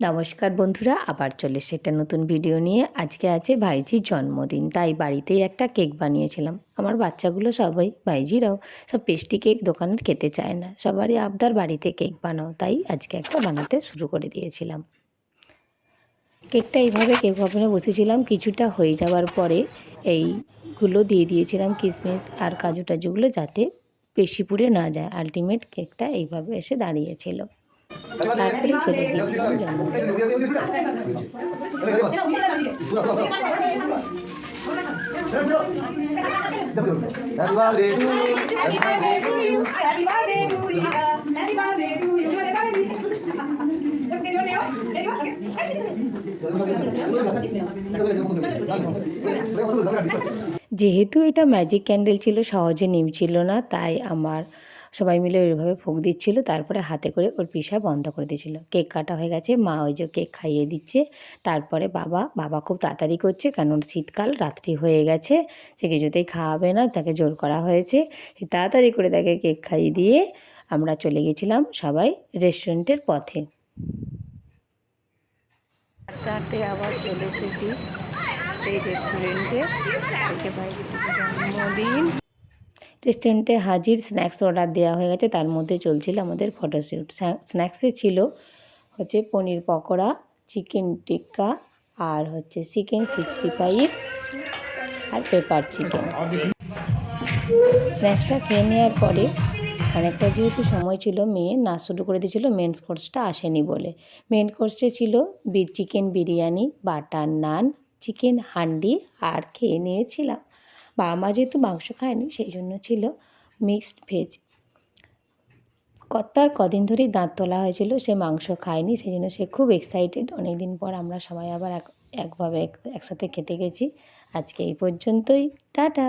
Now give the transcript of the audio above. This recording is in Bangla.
নমস্কার বন্ধুরা, আবার চলে সেটা নতুন ভিডিও নিয়ে। আজকে আছে ভাইজির জন্মদিন, তাই বাড়িতেই একটা কেক বানিয়েছিলাম। আমার বাচ্চাগুলো সবাই, ভাইজিরাও, সব পেস্টি কেক দোকানের খেতে চায় না। সবারই আবদার বাড়িতে কেক বানাও, তাই আজকে একটা বানাতে শুরু করে দিয়েছিলাম। কেকটা এইভাবে কেক ওভেনে বসেছিলাম, কিছুটা হয়ে যাওয়ার পরে এইগুলো দিয়ে দিয়েছিলাম কিশমিশ আর কাজু টাজুগুলো যাতে বেশি পুড়ে না যায়। আলটিমেট কেকটা এইভাবে এসে দাঁড়িয়েছিল। তাড়াতাড়ি যেহেতু এটা ম্যাজিক ক্যান্ডেল ছিল সহজে নেমছিল না তাই আমার সবাই মিলে ওইভাবে ফুঁক দিচ্ছিল, তারপরে হাতে করে ওর পিসা বন্ধ করে দিয়েছিল। কেক কাটা হয়ে গেছে, মা ওই যে কেক খাইয়ে দিচ্ছে, তারপরে বাবা বাবা খুব তাড়াতাড়ি করছে, কারণ শীতকাল, রাত্রি হয়ে গেছে, সে কিছুতেই খাওয়াবে না, তাকে জোর করা হয়েছে। সে তাড়াতাড়ি করে তাকে কেক খাইয়ে দিয়ে আমরা চলে গেছিলাম সবাই রেস্টুরেন্টের পথে। আবার চলে এসেছি সেই রেস্টুরেন্টে। জন্মদিন। রেস্টুরেন্টে হাজির স্ন্যাক্স অর্ডার দেওয়া হয়ে গেছে। তার মধ্যে চলছিল আমাদের ফটোশ্যুট স্ন্যাক্সে ছিল হচ্ছে পনির পকোড়া চিকেন টিক্কা আর হচ্ছে চিকেন সিক্সটি ফাইভ আর পেপার চিকেন স্ন্যাক্সটা খেয়ে নেওয়ার পরে অনেকটা যেহেতু সময় ছিল, মেয়ে নাচ শুরু করে দিয়েছিল মেন কোর্সটা আসেনি বলে। মেন কোর্সে ছিল chicken biryani butter naan chicken handi আর খেয়ে নিয়েছিলাম। বাবা মা যেহেতু মাংস খায়নি সেই জন্য ছিল মিক্সড ভেজ কর্তার কদিন ধরেই দাঁত তোলা হয়েছিল, সে মাংস খায়নি সেই জন্য সে খুব এক্সাইটেড অনেক দিন পর আমরা সবাই আবার এক একভাবে একসাথে খেতে গেছি। আজকে এই পর্যন্তই, টাটা!